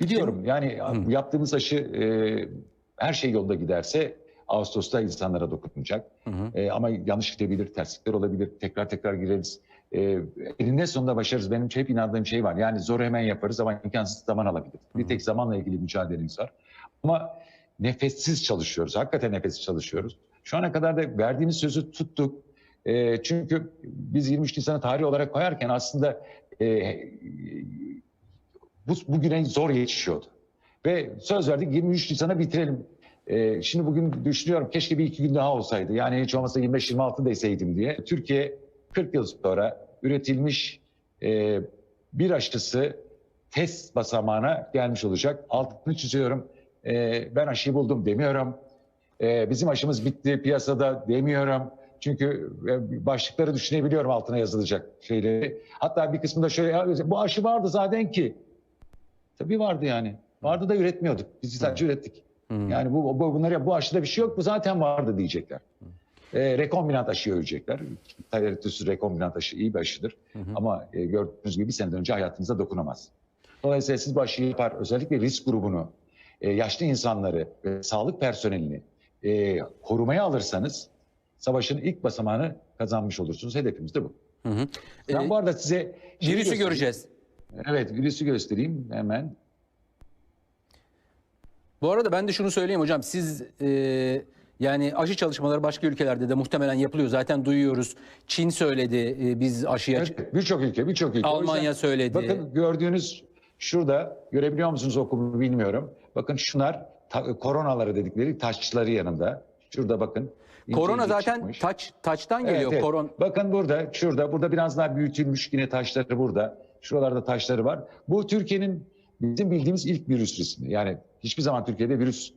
Biliyorum yani Hı. yaptığımız aşı e, her şey yolda giderse Ağustos'ta insanlara dokunacak. Hı hı. E, ama yanlış gidebilir, terslikler olabilir, tekrar tekrar gireriz. E, eninde sonunda başarırız. Benim hep inandığım şey var. Yani zoru hemen yaparız ama imkansız zaman alabilir. Bir tek zamanla ilgili mücadelemiz var. Ama nefessiz çalışıyoruz. Hakikaten nefessiz çalışıyoruz. Şu ana kadar da verdiğimiz sözü tuttuk. E, çünkü biz 23 Nisan'ı tarih olarak koyarken aslında e, bu bugüne zor yetişiyordu. Ve söz verdik 23 Nisan'a bitirelim. Ee, şimdi bugün düşünüyorum keşke bir iki gün daha olsaydı. Yani hiç olmazsa 25-26 deseydim diye. Türkiye 40 yıl sonra üretilmiş e, bir aşısı test basamağına gelmiş olacak. Altını çiziyorum. Ee, ben aşıyı buldum demiyorum. Ee, bizim aşımız bitti piyasada demiyorum. Çünkü e, başlıkları düşünebiliyorum altına yazılacak şeyleri. Hatta bir kısmında şöyle "Ya bu aşı vardı zaten ki. Tabii vardı yani. Vardı da üretmiyorduk. Biz sadece ürettik. Hı. Yani bu, bu bunlar bu aşıda bir şey yok bu zaten vardı diyecekler. E, rekombinant aşıyı övecekler. Tayyarütüsü rekombinant aşı iyi bir aşıdır. Hı hı. Ama e, gördüğünüz gibi bir seneden önce hayatınıza dokunamaz. Dolayısıyla siz bu aşıyı yapar, özellikle risk grubunu, e, yaşlı insanları ve sağlık personelini e, korumaya alırsanız savaşın ilk basamağını kazanmış olursunuz. Hedefimiz de bu. Hı hı. Ben Ee, bu arada size şeyi virüsü göreceğiz. Evet, virüsü göstereyim hemen. Bu arada ben de şunu söyleyeyim hocam. Siz e, yani aşı çalışmaları başka ülkelerde de muhtemelen yapılıyor. Zaten duyuyoruz. Çin söyledi e, biz aşıya. Evet, birçok ülke, birçok ülke. Almanya yüzden söyledi. Bakın gördüğünüz şurada görebiliyor musunuz okumu bilmiyorum. Bakın şunlar ta- koronaları dedikleri taçları yanında. Şurada bakın. Korona zaten çıkmış. taç taçtan Evet, geliyor. evet. Koron Bakın burada, şurada, burada biraz daha büyütülmüş yine taşları burada. Şuralarda taşları var. Bu Türkiye'nin bizim bildiğimiz ilk virüs resmi. Yani hiçbir zaman Türkiye'de virüs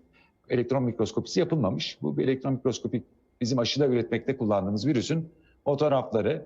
elektron mikroskopisi yapılmamış. Bu bir elektron mikroskopik bizim aşıda üretmekte kullandığımız virüsün fotoğrafları.